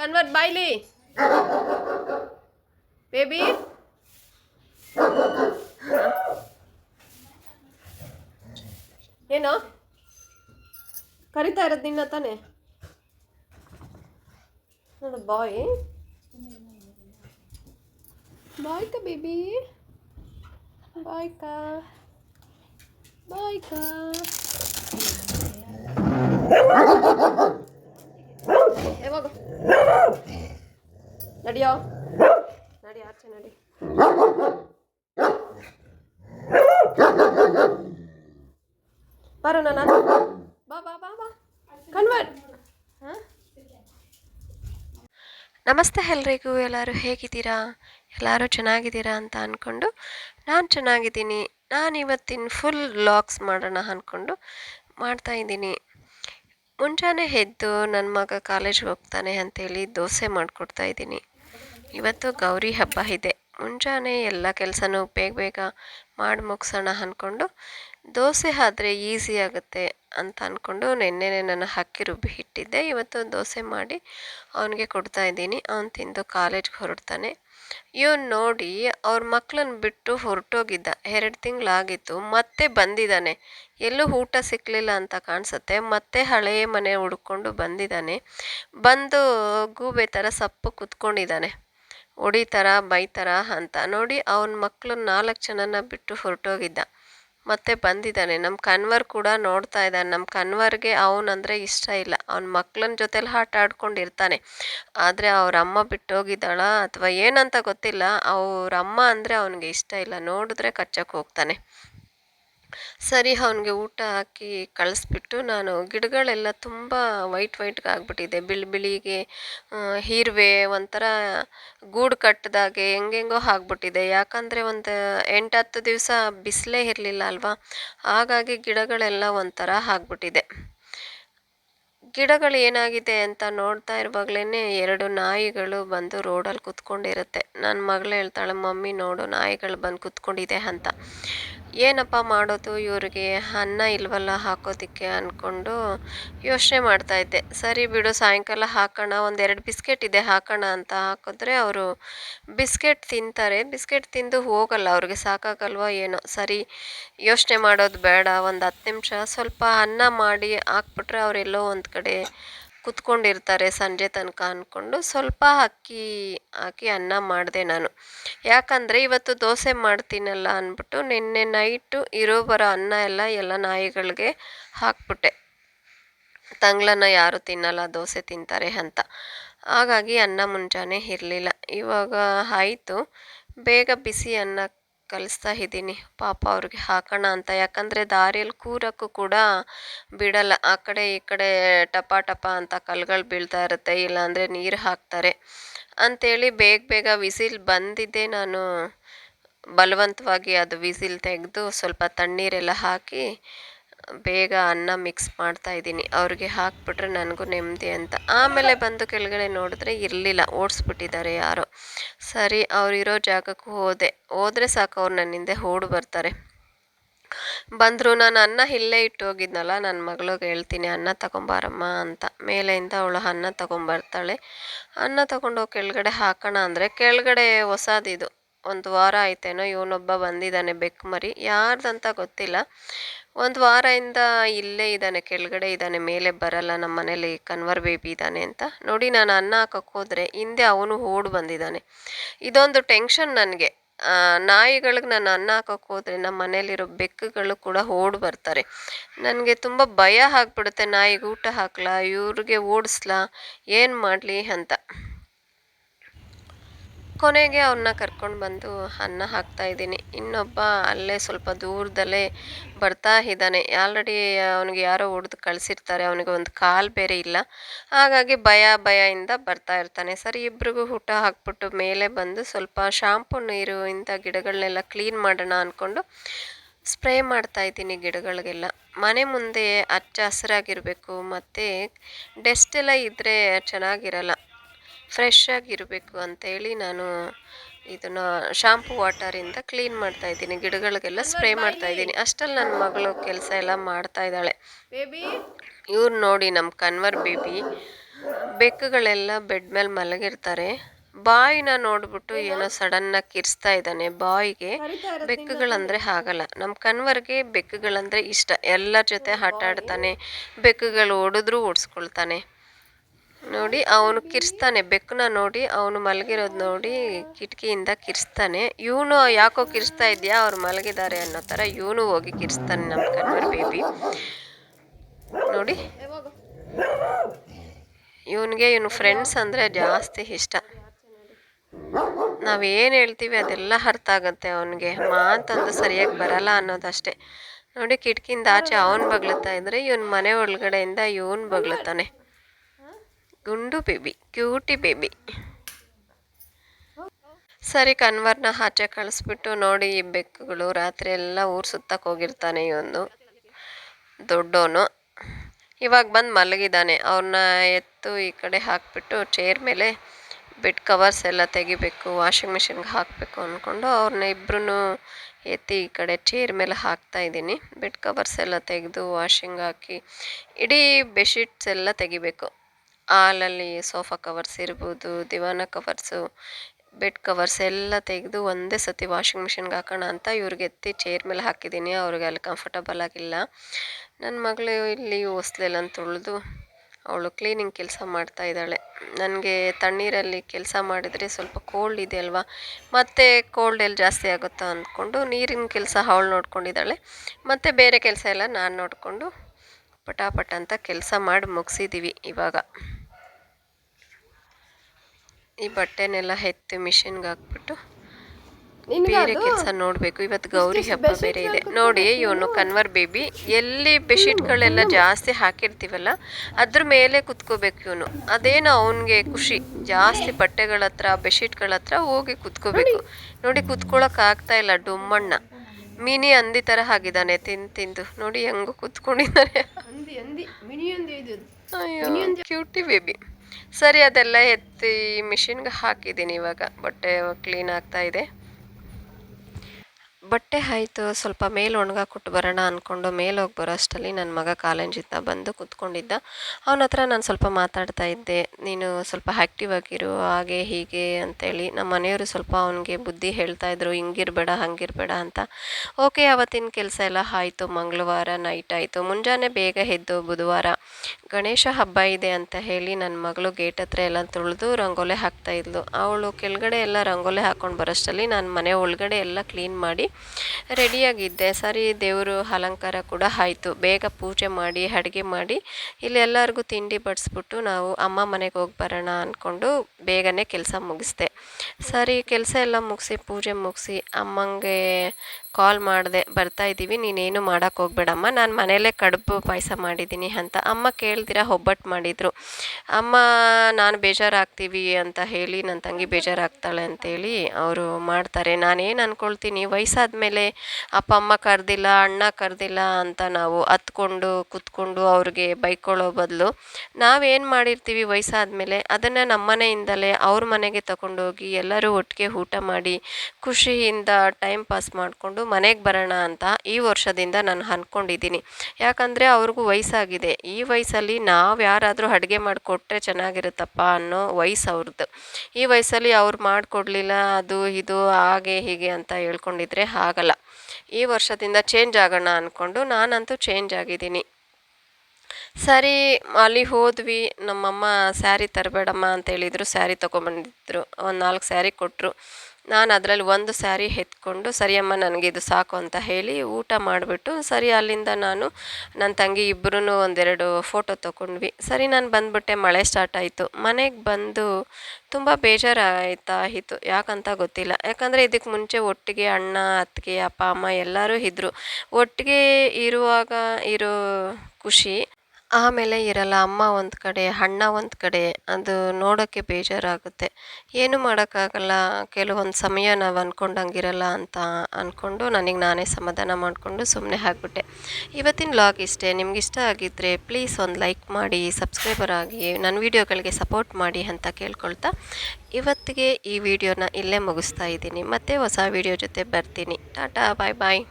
Convert ಬಾಯ್ಲಿ baby. ಏನು? ಕರಿತಾ ಇರೋದು ನಿನ್ನ ತಾನೆ? ನೋಡು ಬಾಯ್. ಬಾಯ್ ಕ ಬೇಬಿ? ಬಾಯ್ ಕಾ ಬಾಯ್ ಕಾ ಯಾವಾಗ ನಡಿಯೋ? ನಡಿ, ಆಚೆ ನಡಿ. ನಾನು ಬಾ ಬಾ ಬಾ ಬಾ. ಕನ್ವರ್ಟ್. ಹಾಂ? ನಮಸ್ತೆ ಎಲ್ರಿಗೂ, ಎಲ್ಲರೂ ಹೇಗಿದ್ದೀರಾ? ಎಲ್ಲರೂ ಚೆನ್ನಾಗಿದ್ದೀರಾ ಅಂತ ಅಂದ್ಕೊಂಡು ನಾನು ಚೆನ್ನಾಗಿದ್ದೀನಿ. ನಾನು ಇವತ್ತಿನ ಫುಲ್ ವ್ಲಾಗ್ಸ್ ಮಾಡೋಣ ಅಂದ್ಕೊಂಡು ಮಾಡ್ತಾ ಇದ್ದೀನಿ. ಮುಂಜಾನೆ ಎದ್ದು ನನ್ನ ಮಗ ಕಾಲೇಜ್ಗೆ ಹೋಗ್ತಾನೆ ಅಂತೇಳಿ ದೋಸೆ ಮಾಡಿಕೊಡ್ತಾ ಇದ್ದೀನಿ. ಇವತ್ತು ಗೌರಿ ಹಬ್ಬ ಇದೆ. ಮುಂಜಾನೆ ಎಲ್ಲ ಕೆಲಸನೂ ಬೇಗ ಬೇಗ ಮಾಡಿ ಮುಗಿಸೋಣ ಅಂದ್ಕೊಂಡು ದೋಸೆ ಆದರೆ ಈಸಿ ಆಗುತ್ತೆ ಅಂತ ಅಂದ್ಕೊಂಡು ನೆನ್ನೆನೇ ನಾನು ಹಕ್ಕಿ ರುಬ್ಬಿ ಇಟ್ಟಿದ್ದೆ. ಇವತ್ತು ದೋಸೆ ಮಾಡಿ ಅವನಿಗೆ ಕೊಡ್ತಾ ಇದ್ದೀನಿ. ಅವನು ತಿಂದು ಕಾಲೇಜ್ಗೆ ಹೊರಡ್ತಾನೆ. ಇವನು ನೋಡಿ ಅವ್ರ ಮಕ್ಕಳನ್ನ ಬಿಟ್ಟು ಹೊರಟೋಗಿದ್ದ. ಎರಡು ತಿಂಗಳಾಗಿತ್ತು. ಮತ್ತೆ ಬಂದಿದ್ದಾನೆ ಎಲ್ಲೂ ಊಟ ಸಿಕ್ಕಲಿಲ್ಲ ಅಂತ ಕಾಣಿಸುತ್ತೆ. ಮತ್ತೆ ಹಳೆಯ ಮನೆ ಹುಡ್ಕೊಂಡು ಬಂದಿದ್ದಾನೆ ಬಂದು ಗೂಬೆ ಥರ ಸಪ್ಪು ಕುತ್ಕೊಂಡಿದ್ದಾನೆ ಹೊಡಿತಾರ, ಬೈತಾರ ಅಂತ ನೋಡಿ ಅವನ ಮಕ್ಕಳು ನಾಲ್ಕು ಜನನ ಬಿಟ್ಟು ಹೊರಟೋಗಿದ್ದ. ಮತ್ತೆ ಬಂದಿದ್ದಾನೆ. ನಮ್ಮ ಕನ್ವರ್ ಕೂಡ ನೋಡ್ತಾ ಇದ್ದಾನೆ. ನಮ್ಮ ಕನ್ವರ್ಗೆ ಅವನಂದರೆ ಇಷ್ಟ ಇಲ್ಲ. ಅವ್ನ ಮಕ್ಳನ್ನ ಜೊತೆಲಿ ಆಟ ಆಡ್ಕೊಂಡಿರ್ತಾನೆ. ಆದರೆ ಅವ್ರ ಅಮ್ಮ ಬಿಟ್ಟೋಗಿದ್ದಾಳ ಅಥವಾ ಏನಂತ ಗೊತ್ತಿಲ್ಲ. ಅವ್ರ ಅಮ್ಮ ಅಂದರೆ ಅವನಿಗೆ ಇಷ್ಟ ಇಲ್ಲ. ನೋಡಿದ್ರೆ ಕಚ್ಚಕ್ಕೆ ಹೋಗ್ತಾನೆ. ಸರಿ, ಅವನಿಗೆ ಊಟ ಹಾಕಿ ಕಳಿಸ್ಬಿಟ್ಟು ನಾನು ಗಿಡಗಳೆಲ್ಲ ತುಂಬ ವೈಟ್ ವೈಟ್ಗೆ ಆಗಿಬಿಟ್ಟಿದೆ. ಬಿಳಿ ಬಿಳಿಗೆ ಹೀರ್ವೆ ಒಂಥರ ಗೂಡು ಕಟ್ಟಿದಾಗೆ ಹೆಂಗೆಂಗೋ ಆಗ್ಬಿಟ್ಟಿದೆ. ಯಾಕಂದರೆ ಒಂದು ಎಂಟು ಹತ್ತು ದಿವಸ ಬಿಸಿಲೇ ಇರಲಿಲ್ಲ ಅಲ್ವಾ? ಹಾಗಾಗಿ ಗಿಡಗಳೆಲ್ಲ ಒಂಥರ ಆಗ್ಬಿಟ್ಟಿದೆ. ಗಿಡಗಳು ಏನಾಗಿದೆ ಅಂತ ನೋಡ್ತಾ ಇರುವಾಗಲೇ ಎರಡು ನಾಯಿಗಳು ಬಂದು ರೋಡಲ್ಲಿ ಕುತ್ಕೊಂಡಿರುತ್ತೆ. ನನ್ನ ಮಗಳು ಹೇಳ್ತಾಳೆ, ಮಮ್ಮಿ ನೋಡು, ನಾಯಿಗಳು ಬಂದು ಕುತ್ಕೊಂಡಿದೆ ಅಂತ. ಏನಪ್ಪ ಮಾಡೋದು ಇವ್ರಿಗೆ? ಅನ್ನ ಇಲ್ವಲ್ಲ ಹಾಕೋದಕ್ಕೆ ಅಂದ್ಕೊಂಡು ಯೋಚನೆ ಮಾಡ್ತಾಯಿದ್ದೆ ಸರಿ ಬಿಡು, ಸಾಯಂಕಾಲ ಹಾಕೋಣ, ಒಂದೆರಡು ಬಿಸ್ಕೆಟ್ ಇದೆ, ಹಾಕೋಣ ಅಂತ ಹಾಕಿದ್ರೆ ಅವರು ಬಿಸ್ಕೆಟ್ ತಿಂತಾರೆ. ಬಿಸ್ಕೆಟ್ ತಿಂದು ಹೋಗಲ್ಲ, ಅವ್ರಿಗೆ ಸಾಕಾಗಲ್ವ ಏನೋ. ಸರಿ, ಯೋಚನೆ ಮಾಡೋದು ಬೇಡ, ಒಂದು ಹತ್ತು ನಿಮಿಷ ಸ್ವಲ್ಪ ಅನ್ನ ಮಾಡಿ ಹಾಕ್ಬಿಟ್ರೆ ಅವರೆಲ್ಲೋ ಒಂದು ಕಡೆ ಕುತ್ಕೊಂಡಿರ್ತಾರೆ ಸಂಜೆ ತನಕ ಅಂದ್ಕೊಂಡು ಸ್ವಲ್ಪ ಅಕ್ಕಿ, ಹಾಕಿ ಅನ್ನ ಮಾಡಿದೆ ನಾನು. ಯಾಕಂದರೆ ಇವತ್ತು ದೋಸೆ ಮಾಡ್ತೀನಲ್ಲ ಅಂದ್ಬಿಟ್ಟು ನಿನ್ನೆ ನೈಟು ಇರೋ ಬರೋ ಅನ್ನ ಎಲ್ಲ ಎಲ್ಲ ನಾಯಿಗಳಿಗೆ ಹಾಕ್ಬಿಟ್ಟೆ. ತಂಗ್ಳನ್ನ ಯಾರು ತಿನ್ನಲ್ಲ, ದೋಸೆ ತಿಂತಾರೆ ಅಂತ. ಹಾಗಾಗಿ ಅನ್ನ ಮುಂಜಾನೆ ಇರಲಿಲ್ಲ. ಇವಾಗ ಆಯಿತು. ಬೇಗ ಬಿಸಿ ಅನ್ನ ಕಲಿಸ್ತಾ ಇದ್ದೀನಿ. ಪಾಪ ಅವ್ರಿಗೆ ಹಾಕೋಣ ಅಂತ. ಯಾಕಂದರೆ ದಾರಿಯಲ್ಲಿ ಕೂರೋಕ್ಕೂ ಕೂಡ ಬಿಡಲ್ಲ. ಆ ಕಡೆ ಈ ಕಡೆ ಟಪ ಟಪ ಅಂತ ಕಲ್ಗಳು ಬೀಳ್ತಾ ಇರುತ್ತೆ. ಇಲ್ಲಾಂದರೆ ನೀರು ಹಾಕ್ತಾರೆ. ಅಂಥೇಳಿ ಬೇಗ ಬೇಗ ವಿಸಿಲ್ ಬಂದಿದ್ದೆ ನಾನು. ಬಲವಂತವಾಗಿ ಅದು ವಿಸಿಲ್ ತೆಗೆದು ಸ್ವಲ್ಪ ತಣ್ಣೀರೆಲ್ಲ ಹಾಕಿ ಬೇಗ ಅನ್ನ ಮಿಕ್ಸ್ ಮಾಡ್ತಾ ಇದ್ದೀನಿ. ಅವ್ರಿಗೆ ಹಾಕ್ಬಿಟ್ರೆ ನನಗೂ ನೆಮ್ಮದಿ ಅಂತ. ಆಮೇಲೆ ಬಂದು ಕೆಳಗಡೆ ನೋಡಿದ್ರೆ ಇರಲಿಲ್ಲ. ಓಡಿಸ್ಬಿಟ್ಟಿದ್ದಾರೆ ಯಾರೋ. ಸರಿ ಅವರಿರೋ ಜಾಗಕ್ಕೂ ಹೋದೆ. ಹೋದರೆ ಸಾಕು, ಅವ್ರು ನನ್ನ ಹಿಂದೆ ಓಡಿ ಬರ್ತಾರೆ. ಬಂದರು, ನಾನು ಅನ್ನ ಇಲ್ಲೇ ಇಟ್ಟು ಹೋಗಿದ್ನಲ್ಲ ನನ್ನ ಮಗಳಿಗೆ ಹೇಳ್ತೀನಿ, ಅನ್ನ ತಗೊಂಬಾರಮ್ಮ ಅಂತ. ಮೇಲೆಯಿಂದ ಅವಳು ಅನ್ನ ತಗೊಂಬರ್ತಾಳೆ. ಅನ್ನ ತಗೊಂಡೋಗಿ ಕೆಳಗಡೆ ಹಾಕೋಣ ಅಂದರೆ, ಕೆಳಗಡೆ ಹೊಸದಿದು. ಒಂದು ವಾರ ಆಯ್ತೇನೋ, ಇವನೊಬ್ಬ ಬಂದಿದ್ದಾನೆ ಬೆಕ್ಕು ಮರಿ ಯಾರ್ದಂತ ಗೊತ್ತಿಲ್ಲ. ಒಂದು ವಾರದಿಂದ ಇಲ್ಲೇ ಇದ್ದಾನೆ, ಕೆಳಗಡೆ ಇದ್ದಾನೆ, ಮೇಲೆ ಬರಲ್ಲ ನಮ್ಮ ಮನೇಲಿ ಕನ್ವರ್ ಬೇಬಿ ಇದ್ದಾನೆ ಅಂತ. ನೋಡಿ ನಾನು ಅನ್ನ ಹಾಕಕ್ಕೆ ಹೋದರೆ ಹಿಂದೆ ಅವನು ಓಡಿ ಬಂದಿದ್ದಾನೆ. ಇದೊಂದು ಟೆನ್ಷನ್ ನನಗೆ. ನಾಯಿಗಳಿಗೆ ನಾನು ಅನ್ನ ಹಾಕಕ್ಕೆ ಹೋದರೆ ನಮ್ಮ ಮನೇಲಿರೋ ಬೆಕ್ಕುಗಳು ಕೂಡ ಓಡಿ ಬರ್ತಾರೆ. ನನಗೆ ತುಂಬ ಭಯ ಆಗ್ಬಿಡುತ್ತೆ ನಾಯಿಗೆ ಊಟ ಹಾಕ್ಲಾ, ಇವ್ರಿಗೆ ಓಡಿಸ್ಲಾ, ಏನು ಮಾಡಲಿ ಅಂತ. ಕೊನೆಗೆ ಅವನ್ನ ಕರ್ಕೊಂಡು ಬಂದು ಅನ್ನ ಹಾಕ್ತಾ ಇದ್ದೀನಿ. ಇನ್ನೊಬ್ಬ ಅಲ್ಲೇ ಸ್ವಲ್ಪ ದೂರದಲ್ಲೇ ಬರ್ತಾ ಇದ್ದಾನೆ. ಆಲ್ರೆಡಿ ಅವನಿಗೆ ಯಾರೋ ಹೊಡೆದು ಕಳಿಸಿರ್ತಾರೆ. ಅವನಿಗೆ ಒಂದು ಕಾಲು ಬೇರೆ ಇಲ್ಲ. ಹಾಗಾಗಿ ಭಯ ಭಯದಿಂದ ಬರ್ತಾ ಇರ್ತಾನೆ. ಸರಿ, ಇಬ್ರಿಗೂ ಊಟ ಹಾಕ್ಬಿಟ್ಟು ಮೇಲೆ ಬಂದು ಸ್ವಲ್ಪ ಶಾಂಪು ನೀರು ಇಂಥ ಗಿಡಗಳನ್ನೆಲ್ಲ ಕ್ಲೀನ್ ಮಾಡೋಣ ಅಂದ್ಕೊಂಡು ಸ್ಪ್ರೇ ಮಾಡ್ತಾ ಇದ್ದೀನಿ ಗಿಡಗಳಿಗೆಲ್ಲ. ಮನೆ ಮುಂದೆ ಹಚ್ಚ ಹಸಿರಾಗಿರಬೇಕು. ಮತ್ತು ಡಸ್ಟ್ ಎಲ್ಲ ಇದ್ದರೆ ಚೆನ್ನಾಗಿರಲ್ಲ. ಫ್ರೆಶ್ ಆಗಿರಬೇಕು ಅಂತೇಳಿ ನಾನು ಇದನ್ನು ಶಾಂಪು ವಾಟರಿಂದ ಕ್ಲೀನ್ ಮಾಡ್ತಾ ಇದ್ದೀನಿ. ಗಿಡಗಳಿಗೆಲ್ಲ ಸ್ಪ್ರೇ ಮಾಡ್ತಾ ಇದ್ದೀನಿ. ಅಷ್ಟಲ್ಲಿ ನನ್ನ ಮಗಳು ಕೆಲಸ ಎಲ್ಲ ಮಾಡ್ತಾ ಇದ್ದಾಳೆ. ಬೇಬಿ? ಇವ್ರು ನೋಡಿ ನಮ್ಮ ಕನ್ವರ್ ಬೇಬಿ. ಬೆಕ್ಕುಗಳೆಲ್ಲ ಬೆಡ್ ಮೇಲೆ ಮಲಗಿರ್ತಾರೆ. ಬಾಯಿನ ನೋಡ್ಬಿಟ್ಟು ಏನೋ ಸಡನ್ನಾಗಿ ಕಿರಿಸ್ತಾ ಇದ್ದಾನೆ ಬಾಯಿಗೆ. ಬೆಕ್ಕುಗಳಂದರೆ ಆಗಲ್ಲ ನಮ್ಮ ಕನ್ವರ್ಗೆ ಬೆಕ್ಕುಗಳಂದ್ರೆ ಇಷ್ಟ. ಎಲ್ಲರ ಜೊತೆ ಆಟ ಆಡ್ತಾನೆ ಬೆಕ್ಕುಗಳು ಓಡಿದ್ರೂ ಓಡಿಸ್ಕೊಳ್ತಾನೆ. ನೋಡಿ, ಅವನು ಕಿರ್ಸ್ತಾನೆ. ಬೆಕ್ಕನ್ನ ನೋಡಿ, ಅವನು ಮಲಗಿರೋದು ನೋಡಿ, ಕಿಟಕಿಯಿಂದ ಕಿರ್ಸ್ತಾನೆ. ಇವನು ಯಾಕೋ ಕಿರ್ಸ್ತಾ ಇದೆಯಾ? ಅವ್ರು ಮಲಗಿದ್ದಾರೆ ಅನ್ನೋ ಥರ ಇವನು ಹೋಗಿ ಕಿರ್ಸ್ತಾನೆ ನಮ್ಮ ಕನ್ವರ್ ಬೇಬಿ. ನೋಡಿ. ಇವನಿಗೆ ಇವನು ಫ್ರೆಂಡ್ಸ್ ಅಂದರೆ ಜಾಸ್ತಿ ಇಷ್ಟ. ನಾವು ಏನು ಹೇಳ್ತೀವಿ ಅದೆಲ್ಲ ಅರ್ಥ ಆಗುತ್ತೆ ಅವನಿಗೆ. ಮಾತಂದು ಸರಿಯಾಗಿ ಬರಲ್ಲ ಅನ್ನೋದಷ್ಟೇ. ನೋಡಿ, ಕಿಟಕಿಯಿಂದ ಆಚೆ ಅವನು ಬಗ್ಲುತ್ತಾ ಇದ್ರೆ ಇವನು ಮನೆ ಒಳಗಡೆಯಿಂದ ಇವನು ಬಗ್ಲುತ್ತಾನೆ. ಗುಂಡು ಬೇಬಿ, ಕ್ಯೂಟಿ ಬೇಬಿ. ಸರಿ ಕನ್ವರ್ನ ಆಚೆ ಕಳಿಸ್ಬಿಟ್ಟು ನೋಡಿ ಈ ಬೆಕ್ಕುಗಳು. ರಾತ್ರಿ ಎಲ್ಲ ಊರು ಸುತ್ತಕ್ಕೆ ಹೋಗಿರ್ತಾನೆ ಇವನು ದೊಡ್ಡೋನು ಇವಾಗ ಬಂದು ಮಲಗಿದ್ದಾನೆ ಅವ್ರನ್ನ ಎತ್ತು ಈ ಕಡೆ ಹಾಕ್ಬಿಟ್ಟು ಚೇರ್ ಮೇಲೆ ಬೆಡ್ ಕವರ್ಸ್ ಎಲ್ಲ ತೆಗಿಬೇಕು, ವಾಷಿಂಗ್ ಮಿಷಿನ್ಗೆ ಹಾಕಬೇಕು ಅಂದ್ಕೊಂಡು ಅವ್ರನ್ನ ಇಬ್ಬರೂ ಎತ್ತಿ ಈ ಕಡೆ ಚೇರ್ ಮೇಲೆ ಹಾಕ್ತಾ ಇದ್ದೀನಿ. ಬೆಡ್ ಕವರ್ಸ್ ಎಲ್ಲ ತೆಗೆದು ವಾಷಿಂಗ್ ಹಾಕಿ, ಇಡೀ ಬೆಡ್ಶೀಟ್ಸ್ ಎಲ್ಲ ತೆಗಿಬೇಕು. ಹಾಲಲ್ಲಿ ಸೋಫಾ ಕವರ್ಸ್ ಇರ್ಬೋದು, ದಿವಾನ ಕವರ್ಸು, ಬೆಡ್ ಕವರ್ಸ್ ಎಲ್ಲ ತೆಗೆದು ಒಂದೇ ಸತಿ ವಾಷಿಂಗ್ ಮಿಷಿನ್ಗೆ ಹಾಕೋಣ ಅಂತ ಇವ್ರಿಗೆ ಎತ್ತಿ ಚೇರ್ ಮೇಲೆ ಹಾಕಿದ್ದೀನಿ. ಅವ್ರಿಗೆ ಅಲ್ಲಿ ಕಂಫರ್ಟಬಲ್ ಆಗಿಲ್ಲ. ನನ್ನ ಮಗಳು ಇಲ್ಲಿ ಹೊಸ್ಲೆಲ್ಲ ತುಳಿದು ಅವಳು ಕ್ಲೀನಿಂಗ್ ಕೆಲಸ ಮಾಡ್ತಾ ಇದ್ದಾಳೆ. ನನಗೆ ತಣ್ಣೀರಲ್ಲಿ ಕೆಲಸ ಮಾಡಿದರೆ ಸ್ವಲ್ಪ ಕೋಲ್ಡ್ ಇದೆ ಅಲ್ವಾ? ಮತ್ತೆ ಕೋಲ್ಡ್ ಎಲ್ಲಿ ಜಾಸ್ತಿ ಆಗುತ್ತಾ ಅಂದ್ಕೊಂಡು ನೀರಿನ ಕೆಲಸ ಅವಳು ನೋಡ್ಕೊಂಡಿದ್ದಾಳೆ. ಮತ್ತು ಬೇರೆ ಕೆಲಸ ಎಲ್ಲ ನಾನು ನೋಡಿಕೊಂಡು ಪಟಾಪಟ ಅಂತ ಕೆಲಸ ಮಾಡಿ ಮುಗಿಸಿದ್ದೀವಿ ಇವಾಗ. ಈ ಬಟ್ಟೆನೆಲ್ಲ ಎತ್ತಿ ಮಿಷಿನ್ಗೆ ಹಾಕ್ಬಿಟ್ಟು ಬೇರೆ ಕೆಲಸ ನೋಡಬೇಕು. ಇವತ್ತು ಗೌರಿ ಹಬ್ಬ ಬೇರೆ ಇದೆ. ನೋಡಿ ಇವನು ಕನ್ವರ್ ಬೇಬಿ. ಎಲ್ಲಿ ಬೆಡ್ಶೀಟ್ಗಳೆಲ್ಲ ಜಾಸ್ತಿ ಹಾಕಿರ್ತೀವಲ್ಲ ಅದ್ರ ಮೇಲೆ ಕುತ್ಕೋಬೇಕು ಇವನು. ಅದೇನು ಅವನಿಗೆ ಖುಷಿ. ಜಾಸ್ತಿ ಬಟ್ಟೆಗಳ ಹತ್ರ ಬೆಡ್ಶೀಟ್ಗಳ ಹತ್ರ ಹೋಗಿ ಕುತ್ಕೋಬೇಕು. ನೋಡಿ ಕುತ್ಕೊಳಕ್ ಆಗ್ತಾ ಇಲ್ಲ ಡುಮ್ಮಣ್ಣ. ಮಿನಿ ಹಂದಿ ತರ ಆಗಿದ್ದಾನೆ ತಿಂದು ತಿಂದು. ನೋಡಿ ಹೆಂಗು ಕುತ್ಕೊಂಡಿದ್ದಾರೆ. ಅಂದಿ ಅಂದಿ ಮಿನಿ ಅಂದಿ ಇದು. ಅಯ್ಯೋ ಕ್ಯೂಟಿ ಬೇಬಿ ಸರಿ ಅದೆಲ್ಲ ಎತ್ತಿ ಮಿಷಿನ್ಗೆ ಹಾಕಿದ್ದೀನಿ ಇವಾಗ. ಬಟ್ಟೆ ಕ್ಲೀನ್ ಆಗ್ತಾ ಇದೆ. ಬಟ್ಟೆ ಆಯಿತು, ಸ್ವಲ್ಪ ಮೇಲೆ ಒಣಗಾಕೊಟ್ಟು ಬರೋಣ ಅಂದ್ಕೊಂಡು ಮೇಲೆ ಹೋಗಿ ಬರೋ ಅಷ್ಟರಲ್ಲಿ ನನ್ನ ಮಗ ಕಾಲೇಜಿಂದ ಬಂದು ಕೂತ್ಕೊಂಡಿದ್ದ. ಅವನ ಹತ್ರ ನಾನು ಸ್ವಲ್ಪ ಮಾತಾಡ್ತಾ ಇದ್ದೆ. ನೀನು ಸ್ವಲ್ಪ ಆ್ಯಕ್ಟಿವ್ ಆಗಿರು, ಹಾಗೆ ಹೀಗೆ ಅಂತೇಳಿ. ನಮ್ಮ ಮನೆಯವರು ಸ್ವಲ್ಪ ಅವನಿಗೆ ಬುದ್ಧಿ ಹೇಳ್ತಾ ಇದ್ರು, ಹಿಂಗಿರ್ಬೇಡ, ಹಂಗಿರ್ಬೇಡ ಅಂತ. ಓಕೆ, ಅವತ್ತಿನ ಕೆಲಸ ಎಲ್ಲ ಆಯಿತು. ಮಂಗಳವಾರ ನೈಟ್ ಆಯಿತು. ಮುಂಜಾನೆ ಬೇಗ ಎದ್ದು ಬುಧವಾರ ಗಣೇಶ ಹಬ್ಬ ಇದೆ ಅಂತ ಹೇಳಿ ನನ್ನ ಮಗಳು ಗೇಟ್ ಹತ್ರ ಎಲ್ಲ ತುಳಿದು ರಂಗೋಲೆ ಹಾಕ್ತಾ ಇದ್ಲು. ಅವಳು ಕೆಳಗಡೆ ಎಲ್ಲ ರಂಗೋಲೆ ಹಾಕ್ಕೊಂಡು ಬರೋಷ್ಟರಲ್ಲಿ ನಾನು ಮನೆ ಒಳಗಡೆ ಎಲ್ಲ ಕ್ಲೀನ್ ಮಾಡಿ ರೆಡಿಯಾಗಿದ್ದೆ. ಸರಿ, ದೇವರು ಅಲಂಕಾರ ಕೂಡ ಆಯಿತು. ಬೇಗ ಪೂಜೆ ಮಾಡಿ, ಅಡುಗೆ ಮಾಡಿ, ಇಲ್ಲಿ ಎಲ್ಲರಿಗೂ ತಿಂಡಿ ಬಡಿಸ್ಬಿಟ್ಟು ನಾವು ಅಮ್ಮ ಮನೆಗೆ ಹೋಗಿ ಬರೋಣ ಅಂದ್ಕೊಂಡು ಬೇಗನೆ ಕೆಲಸ ಮುಗಿಸ್ದೆ. ಸರಿ, ಕೆಲಸ ಎಲ್ಲ ಮುಗಿಸಿ, ಪೂಜೆ ಮುಗಿಸಿ, ಅಮ್ಮಂಗೆ ಕಾಲ್ ಮಾಡಿದೆ, ಬರ್ತಾ ಇದ್ದೀವಿ ನೀನೇನು ಮಾಡೋಕ್ಕೆ ಹೋಗ್ಬೇಡಮ್ಮ. ನಾನು ಮನೇಲೇ ಕಡುಬು ಪಾಯಸ ಮಾಡಿದ್ದೀನಿ ಅಂತ ಅಮ್ಮ ಕೇಳ್ದಿರ ಒಬ್ಬಟ್ಟು ಮಾಡಿದರು. ಅಮ್ಮ, ನಾನು ಬೇಜಾರಾಗ್ತೀವಿ ಅಂತ ಹೇಳಿ ನನ್ನ ತಂಗಿ ಬೇಜಾರಾಗ್ತಾಳೆ ಅಂತೇಳಿ ಅವರು ಮಾಡ್ತಾರೆ. ನಾನೇನು ಅಂದ್ಕೊಳ್ತೀನಿ ವಯಸ್ಸಾದ್ಮೇಲೆ ಅಪ್ಪ, ಅಮ್ಮ ಕರೆದಿಲ್ಲ, ಅಣ್ಣ ಕರೆದಿಲ್ಲ ಅಂತ ನಾವು ಹತ್ಕೊಂಡು ಕೂತ್ಕೊಂಡು ಅವ್ರಿಗೆ ಬೈಕೊಳ್ಳೋ ಬದಲು ನಾವೇನು ಮಾಡಿರ್ತೀವಿ ವಯಸ್ಸಾದ ಮೇಲೆ ಅದನ್ನು ನಮ್ಮ ಮನೆಯಿಂದಲೇ ಅವ್ರ ಮನೆಗೆ ತಗೊಂಡೋಗಿ ಎಲ್ಲರೂ ಒಟ್ಟಿಗೆ ಊಟ ಮಾಡಿ ಖುಷಿಯಿಂದ ಟೈಮ್ ಪಾಸ್ ಮಾಡಿಕೊಂಡು ಮನೆಗೆ ಬರೋಣ ಅಂತ ಈ ವರ್ಷದಿಂದ ನಾನು ಅಂದ್ಕೊಂಡಿದ್ದೀನಿ ಯಾಕಂದರೆ ಅವ್ರಿಗೂ ವಯಸ್ಸಾಗಿದೆ. ಈ ವಯಸ್ಸಲ್ಲಿ ನಾವು ಯಾರಾದರೂ ಅಡುಗೆ ಮಾಡಿಕೊಟ್ರೆ ಚೆನ್ನಾಗಿರುತ್ತಪ್ಪ ಅನ್ನೋ ವಯಸ್ಸು ಅವ್ರದ್ದು ಈ ವಯಸ್ಸಲ್ಲಿ ಅವ್ರು ಮಾಡಿಕೊಡ್ಲಿಲ್ಲ, ಅದು ಇದು, ಹಾಗೆ ಹೀಗೆ ಅಂತ ಹೇಳ್ಕೊಂಡಿದ್ರೆ ಆಗಲ್ಲ. ಈ ವರ್ಷದಿಂದ ಚೇಂಜ್ ಆಗೋಣ ಅಂದ್ಕೊಂಡು ನಾನಂತೂ ಚೇಂಜ್ ಆಗಿದ್ದೀನಿ. ಸರಿ, ಅಲ್ಲಿ ಹೋದ್ವಿ. ನಮ್ಮಮ್ಮ ಸ್ಯಾರಿ ತರಬೇಡಮ್ಮ ಅಂತ ಹೇಳಿದರು. ಸ್ಯಾರಿ ತೊಗೊಂಬಂದಿದ್ರು. ಒಂದು ನಾಲ್ಕು ಸ್ಯಾರಿ ಕೊಟ್ಟರು ನಾನು ಅದರಲ್ಲಿ ಒಂದು ಸ್ಯಾರಿ ಎತ್ಕೊಂಡು ಸರಿಯಮ್ಮ ನನಗೆ ಇದು ಸಾಕು ಅಂತ ಹೇಳಿ ಊಟ ಮಾಡಿಬಿಟ್ಟು, ಸರಿ ಅಲ್ಲಿಂದ ನಾನು ನನ್ನ ತಂಗಿ ಇಬ್ಬರೂ ಒಂದೆರಡು ಫೋಟೋ ತೊಗೊಂಡ್ವಿ ಸರಿ ನಾನು ಬಂದ್ಬಿಟ್ಟೆ, ಮಳೆ ಸ್ಟಾರ್ಟ್ ಆಯಿತು. ಮನೆಗೆ ಬಂದು ತುಂಬ ಬೇಜಾರಾಯ್ತಾ ಇತ್ತು ಯಾಕಂತ ಗೊತ್ತಿಲ್ಲ. ಯಾಕಂದರೆ ಇದಕ್ಕೆ ಮುಂಚೆ ಒಟ್ಟಿಗೆ ಅಣ್ಣ, ಅತ್ತಿಗೆ, ಅಪ್ಪ, ಅಮ್ಮ ಎಲ್ಲರೂ ಇದ್ದರು ಒಟ್ಟಿಗೆ ಇರುವಾಗ ಇರೋ ಖುಷಿ ಆಮೇಲೆ ಇರಲ್ಲ, ಅಮ್ಮ ಒಂದು ಕಡೆ, ಅಣ್ಣ ಒಂದು ಕಡೆ, ಅದು ನೋಡೋಕ್ಕೆ ಬೇಜಾರಾಗುತ್ತೆ. ಏನು ಮಾಡೋಕ್ಕಾಗಲ್ಲ, ಕೆಲವೊಂದು ಸಮಯ ನಾವು ಅಂದ್ಕೊಂಡಂಗಿರಲ್ಲ ಅಂತ ಅಂದ್ಕೊಂಡು ನನಗೆ ನಾನೇ ಸಮಾಧಾನ ಮಾಡಿಕೊಂಡು ಸುಮ್ಮನೆ ಆಗಿಬಿಟ್ಟೆ. ಇವತ್ತಿನ ಲಾಗ್ ಇಷ್ಟೇ. ನಿಮ್ಗೆ ಇಷ್ಟ ಆಗಿದ್ದರೆ ಪ್ಲೀಸ್ ಒಂದು ಲೈಕ್ ಮಾಡಿ ಸಬ್ಸ್ಕ್ರೈಬರ್ ಆಗಿ ನನ್ನ ವೀಡಿಯೋಗಳಿಗೆ ಸಪೋರ್ಟ್ ಮಾಡಿ ಅಂತ ಕೇಳ್ಕೊಳ್ತಾ ಇವತ್ತಿಗೆ ಈ ವಿಡಿಯೋನ ಇಲ್ಲೇ ಮುಗಿಸ್ತಾ ಇದ್ದೀನಿ. ಮತ್ತೆ ಹೊಸ ವಿಡಿಯೋ ಜೊತೆ ಬರ್ತೀನಿ. ಟಾಟಾ ಬಾಯ್ ಬಾಯ್